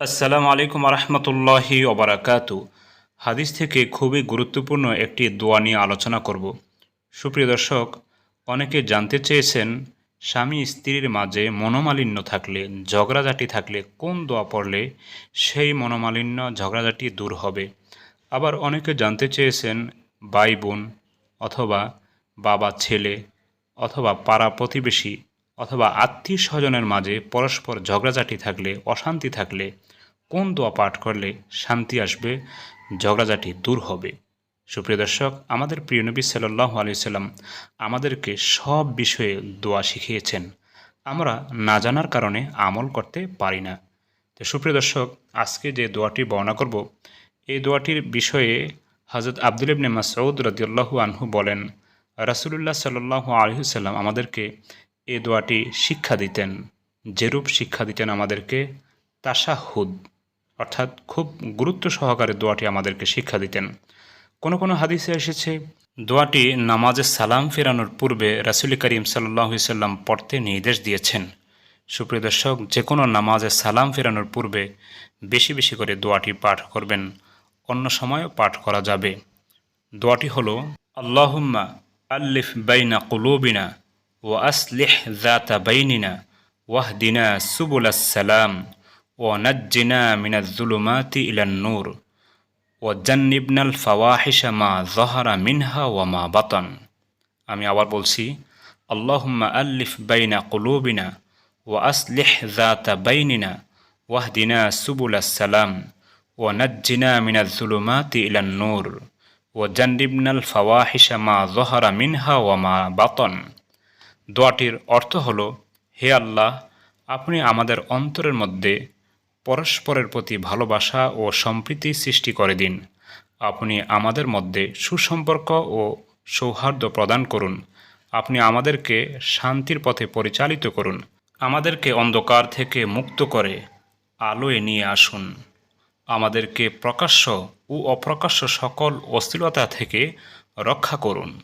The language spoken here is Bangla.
আসসালামু আলাইকুম রহমতুল্লাহি ওবরাকাতু। হাদিস থেকে খুবই গুরুত্বপূর্ণ একটি দোয়া নিয়ে আলোচনা করব। সুপ্রিয় দর্শক, অনেকে জানতে চেয়েছেন, স্বামী স্ত্রীর মাঝে মনোমালিন্য থাকলে, ঝগড়াঝাটি থাকলে কোন দোয়া পড়লে সেই মনোমালিন্য, ঝগড়াঝাটি দূর হবে? আবার অনেকে জানতে চেয়েছেন, ভাই বোন অথবা বাবা ছেলে অথবা পাড়া প্রতিবেশী অথবা আত্মীয় স্বজনের মাঝে পরস্পর ঝগড়াঝাটি থাকলে, অশান্তি থাকলে, কোন দোয়া পাঠ করলে শান্তি আসবে, ঝগড়াঝাটি দূর হবে? সুপ্রিয় দর্শক, আমাদের প্রিয় নবী সাল্লাহ আলিয়াল্লাম আমাদেরকে সব বিষয়ে দোয়া শিখিয়েছেন। আমরা না জানার কারণে আমল করতে পারি না। তো সুপ্রিয় দর্শক, আজকে যে দোয়াটি বর্ণনা করব, এই দোয়াটির বিষয়ে হজরত আব্দুল ইবনে মাসউদ রদিউল্লাহু আনহু বলেন, রাসুলুল্লাহ সাল্লাহ আলহিসাল্লাম আমাদেরকে এই দোয়াটি শিক্ষা দিতেন, যেরূপ শিক্ষা দিতেন আমাদেরকে তাসাহুদ অর্থাৎ খুব গুরুত্ব সহকারে দোয়াটি আমাদেরকে শিক্ষা দিতেন। কোনো কোনো হাদিসে এসেছে, দোয়াটি নামাজে সালাম ফেরানোর পূর্বে রাসুল করিম সাল্লাম পড়তে নির্দেশ দিয়েছেন। সুপ্রিয় দর্শক যে কোনো নামাজে সালাম ফেরানোর পূর্বে বেশি বেশি করে দোয়াটি পাঠ করবেন, অন্য সময়ও পাঠ করা যাবে। দোয়াটি হলো, আল্লাহম্মা আল্লিফ বাইনা কুলুবিনা ও আসলিহ জাতা বাইনিনা ওয়াহদিনা সুবুল সালাম ও নাজ্জিনা মিনাজুলুমাতি ইলান নূর ও জান্নিবনাল ফাওয়াহিশা মা জহারা মিনহা ওয়া মা বাতন আমি আবার বলছি আল্লাহুম্মা আল্লিফ বাইনা কুলুবিনা ও আসলিহ জাতা বাইনিনা ওয়াহদিনা সুবুল সালাম ও নাজ্জিনা মিনাজুলুমাতি ইলান নূর ও জান্নিবনাল ফাওয়াহিশা মা জহারা মিনহা ওয়া মা বাতন দোয়াটির অর্থ হল, হে আল্লাহ, আপনি আমাদের অন্তরের মধ্যে পরস্পরের প্রতি ভালোবাসা ও সম্প্রীতি সৃষ্টি করে দিন। আপনি আমাদের মধ্যে সুসম্পর্ক ও সৌহার্দ্য প্রদান করুন। আপনি আমাদেরকে শান্তির পথে পরিচালিত করুন। আমাদেরকে অন্ধকার থেকে মুক্ত করে আলোয় নিয়ে আসুন। আমাদেরকে প্রকাশ্য ও অপ্রকাশ্য সকল অশ্লীলতা থেকে রক্ষা করুন।